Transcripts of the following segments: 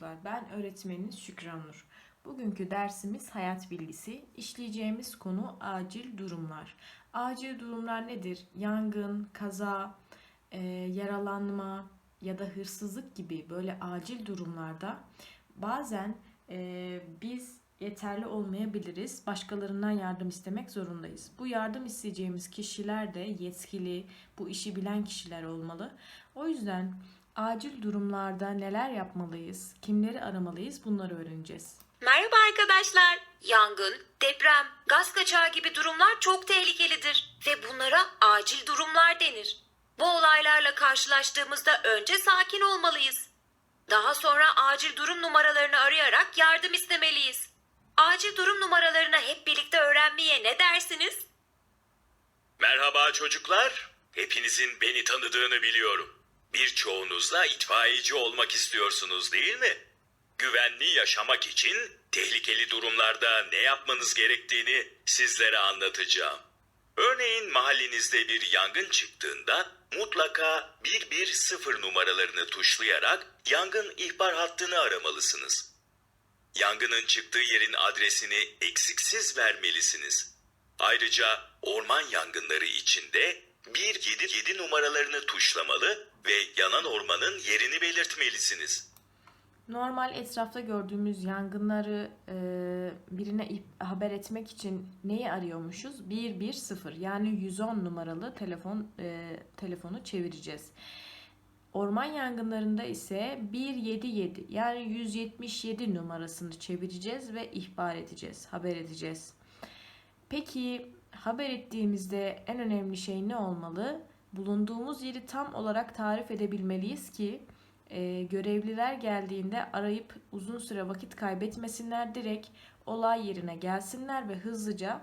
Çocuklar, ben öğretmeniniz Şükran Nur. Bugünkü dersimiz hayat bilgisi. İşleyeceğimiz konu acil durumlar. Acil durumlar nedir? Yangın, kaza, e, yaralanma ya da hırsızlık gibi böyle acil durumlarda bazen e, biz yeterli olmayabiliriz. Başkalarından yardım istemek zorundayız. Bu yardım isteyeceğimiz kişiler de yetkili, bu işi bilen kişiler olmalı. O yüzden acil durumlarda neler yapmalıyız, kimleri aramalıyız bunları öğreneceğiz. Merhaba arkadaşlar. Yangın, deprem, gaz kaçağı gibi durumlar çok tehlikelidir ve bunlara acil durumlar denir. Bu olaylarla karşılaştığımızda önce sakin olmalıyız. Daha sonra acil durum numaralarını arayarak yardım istemeliyiz. Acil durum numaralarını hep birlikte öğrenmeye ne dersiniz? Merhaba çocuklar. Hepinizin beni tanıdığını biliyorum. Birçoğunuzla itfaiyeci olmak istiyorsunuz değil mi? Güvenli yaşamak için tehlikeli durumlarda ne yapmanız gerektiğini sizlere anlatacağım. Örneğin mahallenizde bir yangın çıktığında mutlaka 110 numaralarını tuşlayarak yangın ihbar hattını aramalısınız. Yangının çıktığı yerin adresini eksiksiz vermelisiniz. Ayrıca orman yangınları içinde 177 numaralarını tuşlamalı ve yanan ormanın yerini belirtmelisiniz. Normal etrafta gördüğümüz yangınları e, birine haber etmek için neyi arıyormuşuz? 110 yani 110 numaralı telefon e, telefonu çevireceğiz. Orman yangınlarında ise 177 yani 177 numarasını çevireceğiz ve ihbar edeceğiz, haber edeceğiz. Peki haber ettiğimizde en önemli şey ne olmalı? Bulunduğumuz yeri tam olarak tarif edebilmeliyiz ki e, görevliler geldiğinde arayıp uzun süre vakit kaybetmesinler direkt olay yerine gelsinler ve hızlıca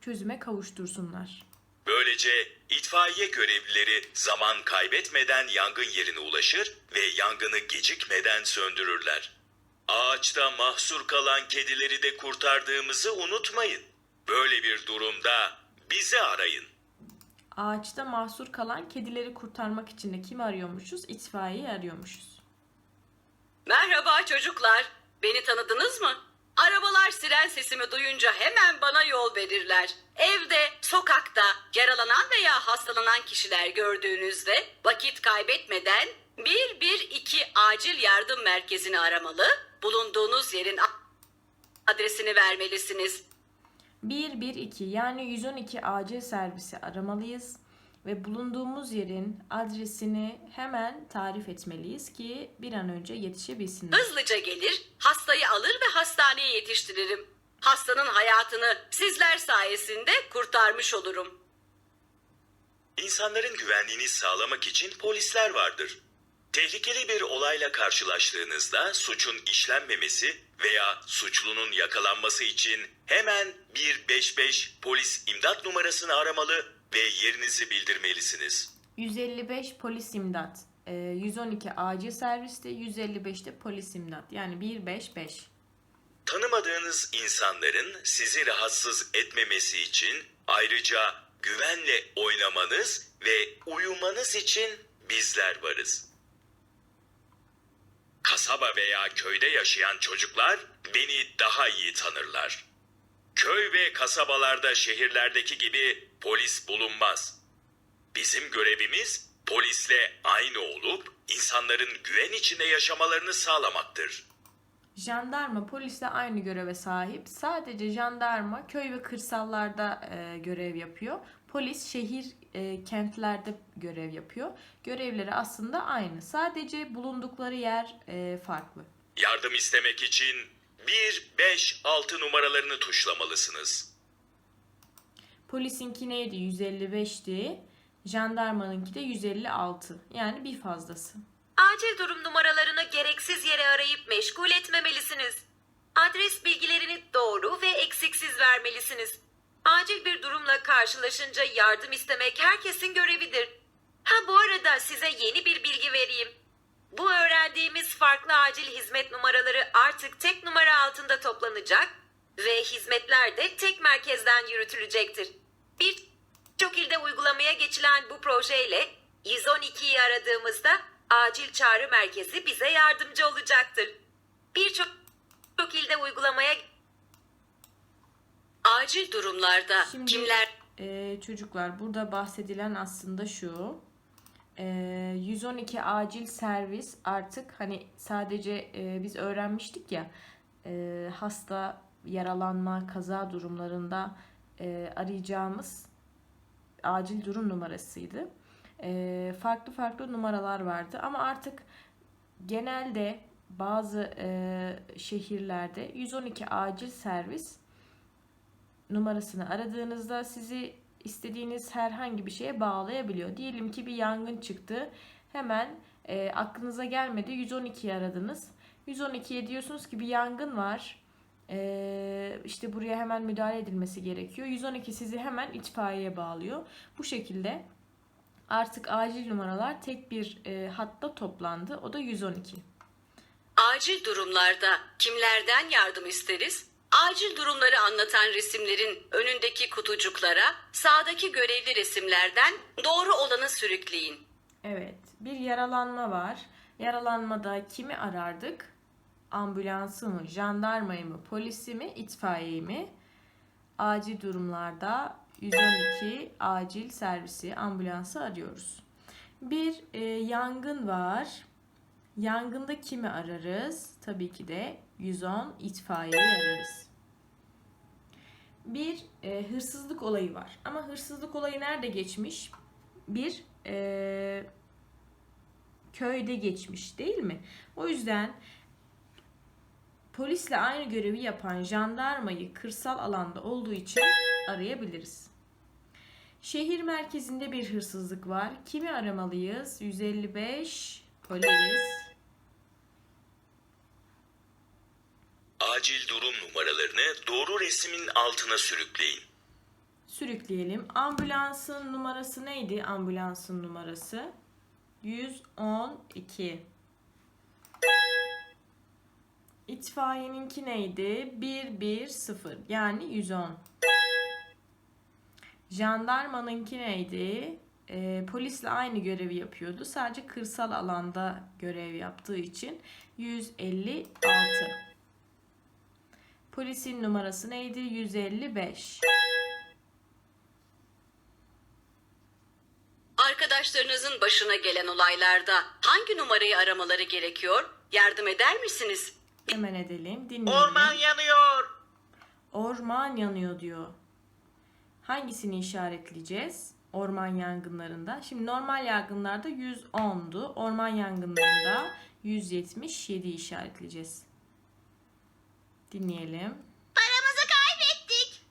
çözüme kavuştursunlar. Böylece itfaiye görevlileri zaman kaybetmeden yangın yerine ulaşır ve yangını gecikmeden söndürürler. Ağaçta mahsur kalan kedileri de kurtardığımızı unutmayın. Böyle bir durumda bizi arayın. Ağaçta mahsur kalan kedileri kurtarmak için de kimi arıyormuşuz? İtfaiyeyi arıyormuşuz. Merhaba çocuklar. Beni tanıdınız mı? Arabalar siren sesimi duyunca hemen bana yol verirler. Evde, sokakta yaralanan veya hastalanan kişiler gördüğünüzde vakit kaybetmeden 112 acil yardım merkezini aramalı, bulunduğunuz yerin adresini vermelisiniz. 112 yani 112 acil servisi aramalıyız ve bulunduğumuz yerin adresini hemen tarif etmeliyiz ki bir an önce yetişebilsinler. Hızlıca gelir, hastayı alır ve hastaneye yetiştiririm. Hastanın hayatını sizler sayesinde kurtarmış olurum. İnsanların güvenliğini sağlamak için polisler vardır. Tehlikeli bir olayla karşılaştığınızda suçun işlenmemesi veya suçlunun yakalanması için hemen 155 polis imdat numarasını aramalı ve yerinizi bildirmelisiniz. 155 polis imdat, e, 112 acil serviste, 155 de polis imdat yani 155. Tanımadığınız insanların sizi rahatsız etmemesi için ayrıca güvenle oynamanız ve uyumanız için bizler varız. Kasaba veya köyde yaşayan çocuklar beni daha iyi tanırlar. Köy ve kasabalarda şehirlerdeki gibi polis bulunmaz. Bizim görevimiz polisle aynı olup insanların güven içinde yaşamalarını sağlamaktır. Jandarma polisle aynı göreve sahip. Sadece jandarma köy ve kırsallarda e, görev yapıyor. Polis şehir e, kentlerde görev yapıyor. Görevleri aslında aynı. Sadece bulundukları yer e, farklı. Yardım istemek için 1, 5, 6 numaralarını tuşlamalısınız. Polisinki neydi? 155'ti. Jandarmanınki de 156. Yani bir fazlası. Acil durum numaralarını gereksiz yere arayıp meşgul etmemelisiniz. Adres bilgilerini doğru ve eksiksiz vermelisiniz. Acil bir durumla karşılaşınca yardım istemek herkesin görevidir. Ha bu arada size yeni bir bilgi vereyim. Bu öğrendiğimiz farklı acil hizmet numaraları artık tek numara altında toplanacak ve hizmetler de tek merkezden yürütülecektir. Birçok ilde uygulamaya geçilen bu projeyle 112'yi aradığımızda acil çağrı merkezi bize yardımcı olacaktır. Birçok çok ilde uygulamaya Acil durumlarda Şimdi- kimler Ee, çocuklar burada bahsedilen aslında şu. Ee, 112 acil servis artık hani sadece e, biz öğrenmiştik ya e, hasta yaralanma kaza durumlarında e, arayacağımız acil durum numarasıydı. E, farklı farklı numaralar vardı ama artık genelde bazı e, şehirlerde 112 acil servis numarasını aradığınızda sizi istediğiniz herhangi bir şeye bağlayabiliyor. Diyelim ki bir yangın çıktı. Hemen e, aklınıza gelmedi 112'yi aradınız. 112'ye diyorsunuz ki bir yangın var. E, işte buraya hemen müdahale edilmesi gerekiyor. 112 sizi hemen itfaiyeye bağlıyor. Bu şekilde artık acil numaralar tek bir e, hatta toplandı. O da 112. acil durumlarda kimlerden yardım isteriz? Acil durumları anlatan resimlerin önündeki kutucuklara sağdaki görevli resimlerden doğru olanı sürükleyin. Evet, bir yaralanma var. Yaralanmada kimi arardık? Ambulansı mı, jandarmayı mı, polisi mi, itfaiyeyi mi? Acil durumlarda 112 acil servisi, ambulansı arıyoruz. Bir e, yangın var. Yangında kimi ararız? Tabii ki de 110 itfaiyeyi ararız. Bir e, hırsızlık olayı var. Ama hırsızlık olayı nerede geçmiş? Bir e, köyde geçmiş değil mi? O yüzden polisle aynı görevi yapan jandarmayı kırsal alanda olduğu için arayabiliriz. Şehir merkezinde bir hırsızlık var. Kimi aramalıyız? 155 polis. Acil durum numaralarını doğru resmin altına sürükleyin. Sürükleyelim. Ambulansın numarası neydi? Ambulansın numarası 112. İtfaiyeninki neydi? 110 yani 110. Jandarmanınki neydi? Ee, polisle aynı görevi yapıyordu. Sadece kırsal alanda görev yaptığı için 156. Polisin numarası neydi? 155. Arkadaşlarınızın başına gelen olaylarda hangi numarayı aramaları gerekiyor? Yardım eder misiniz? Hemen edelim. Dinleyelim. Orman yanıyor. Orman yanıyor diyor. Hangisini işaretleyeceğiz? Orman yangınlarında. Şimdi normal yangınlarda 110'du. Orman yangınlarında 177 işaretleyeceğiz. Dinleyelim. Paramızı kaybettik.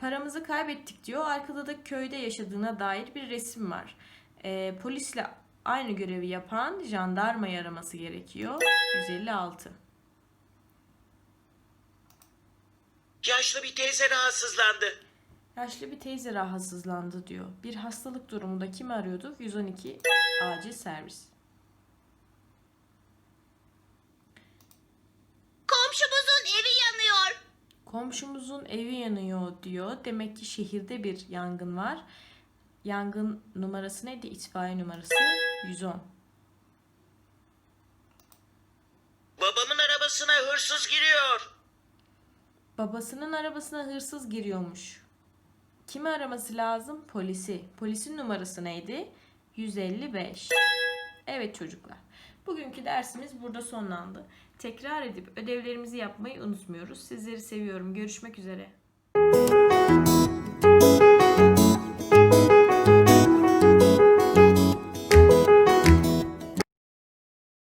Paramızı kaybettik diyor. Arkada da köyde yaşadığına dair bir resim var. Ee, polisle aynı görevi yapan jandarmayı araması gerekiyor. 156. Yaşlı bir teyze rahatsızlandı. Yaşlı bir teyze rahatsızlandı diyor. Bir hastalık durumunda kimi arıyorduk? 112 acil servis. Yanıyor. Komşumuzun evi yanıyor diyor. Demek ki şehirde bir yangın var. Yangın numarası neydi? İtfaiye numarası 110. Babamın arabasına hırsız giriyor. Babasının arabasına hırsız giriyormuş. Kimi araması lazım? Polisi. Polisin numarası neydi? 155. Evet çocuklar. Bugünkü dersimiz burada sonlandı. Tekrar edip ödevlerimizi yapmayı unutmuyoruz. Sizleri seviyorum. Görüşmek üzere. Müzik